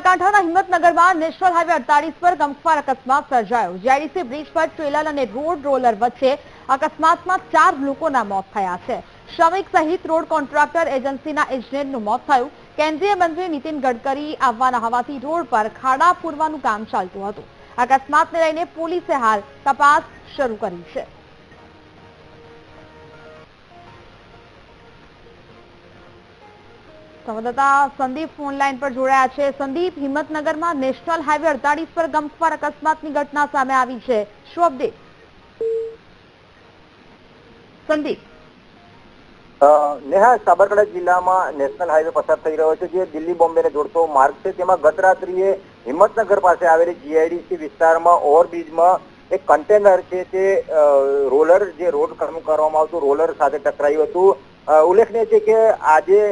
બનાસકાંઠાના હિંમતનગરમાં national highway અડતાલીસ પર ગમખ્વાર અકસ્માત સર્જાયો. જીઆઈડીસી બ્રિજ પર ટ્રેલર અને રોડ રોલર વચ્ચે અકસ્માતમાં ચાર લોકોના મોત થયા છે. શ્રમિક સહિત રોડ કોન્ટ્રાક્ટર એજન્સીના ઇજનેરનું મોત થયું. કેન્દ્રીય મંત્રી નીતિન ગડકરી આવવાના હોવાથી રોડ પર ખાડા પૂરવાનું કામ ચાલતું હતું. અકસ્માતને લઈને પોલીસે હાલ તપાસ શરૂ કરી છે. સંવાદદાતા સંદીપ ફોનલાઈન પર જોડાયા છે. સંદીપ, હિંમતનગરમાં નેશનલ હાઈવે અડતાલીસ પર ગમખ્વાર અકસ્માતની ઘટના સામે આવી છે. શું અપડેટ? સંદીપ. નેહા, સાબરકાંઠા જિલ્લામાં નેશનલ હાઈવે પસાર થઈ રહ્યો છે, જે દિલ્હી બોમ્બેને જોડતો માર્ગ છે. તેમાં ગત રાત્રિએ હિંમતનગર પાસે આવેલી જીઆઈડીસી વિસ્તારમાં ઓવરબ્રિજમાં એક કન્ટેનર છે તે રોલર જે રોડ કરવામાં આવતું, રોલર સાથે ટકરાયું હતું. ઉલ્લેખનીય છે કે આજે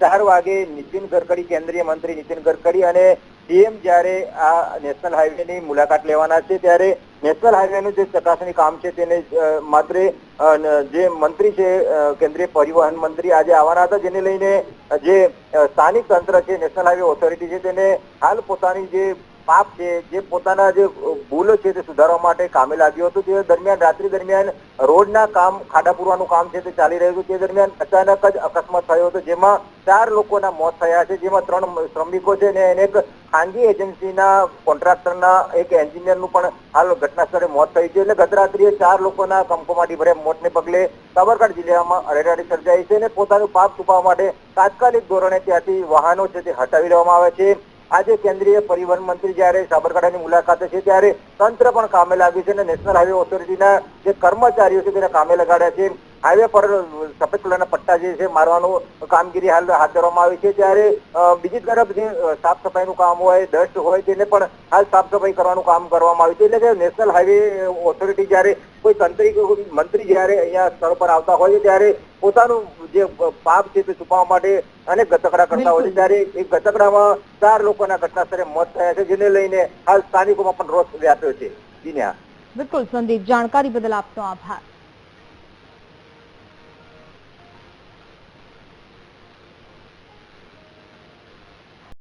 ચાર વાગે નીતિન ગડકરી, કેન્દ્રીય મંત્રી નીતિન ગડકરી અને સીએમ જ્યારે આ નેશનલ હાઈવેની મુલાકાત લેવાના છે, ત્યારે નેશનલ હાઈવેનું જે ચકાસણી કામ છે તેને માત્ર જે મંત્રી છે કેન્દ્રીય પરિવહન મંત્રી આજે આવવાના હતા, જેને લઈને જે સ્થાનિક તંત્ર છે, નેશનલ હાઈવે ઓથોરિટી છે, તેને હાલ પોતાની જે પાપ છે, જે પોતાના જે ભૂલો છે તે સુધારવા માટે કામે લાગ્યું હતું. તે દરમિયાન, રાત્રિ દરમિયાન રોડના કામ, ખાડા પૂરવાનું કામ છે તે ચાલી રહ્યું તે દરમિયાન અચાનક જ અકસ્માત થયો હતો, જેમાં ચાર લોકોના મોત થયા છે, જેમાં ત્રણ શ્રમિકો છે અને એને એક ખાનગી એજન્સીના કોન્ટ્રાક્ટરના એક એન્જિનિયરનું પણ હાલ ઘટના સ્થળે મોત થયું છે. એટલે ગત રાત્રિએ ચાર લોકોના કંકોમાટી ભર્યા મોતને પગલે સાબરકાંઠા જિલ્લામાં અરેરાટી સર્જાઈ છે અને પોતાનું પાપ છુપાવવા માટે તાત્કાલિક ધોરણે ત્યાંથી વાહનો છે તે હટાવી લેવામાં આવે છે. આજે કેન્દ્રીય પરિવહન મંત્રી જ્યારે સાબરકાંઠાની મુલાકાતે છે, ત્યારે તંત્ર પણ કામે લાગ્યું છે અને નેશનલ હાઈવે ઓથોરિટીના જે કર્મચારીઓ છે, તેને કામે લગાડ્યા છે. હાઈવે પર સફેદ કલરના પટ્ટા જે છે મારવાનું કામગીરી હાલ હાથ ધરવામાં આવી છે. ત્યારે બીજી તરફ જે સાફ સફાઈનું કામ હોય ડસ્ટ હોય તેને પણ હાલ સાફ સફાઈ કરવાનું કામ કરવામાં આવ્યું છે. એટલે કે નેશનલ હાઈવે ઓથોરિટી જ્યારે કોઈ તંત્રી મંત્રી જ્યારે અહીંયા સ્થળ પર આવતા હોય છે ત્યારે પોતાનું જે પાપ છે તે છુપાવવા માટે અનેક ગતકડા કરતા હોય છે. ત્યારે એક ગતકડામાં ચાર લોકોના ઘટનાસ્થળે મોત થયા છે જેને લઈને હાલ સ્થાનિકોમાં પણ રોષ વ્યાપ્યો છે. જીન્યા બિલકુલ સંદીપ. જાણકારી બદલ આપનો આભાર.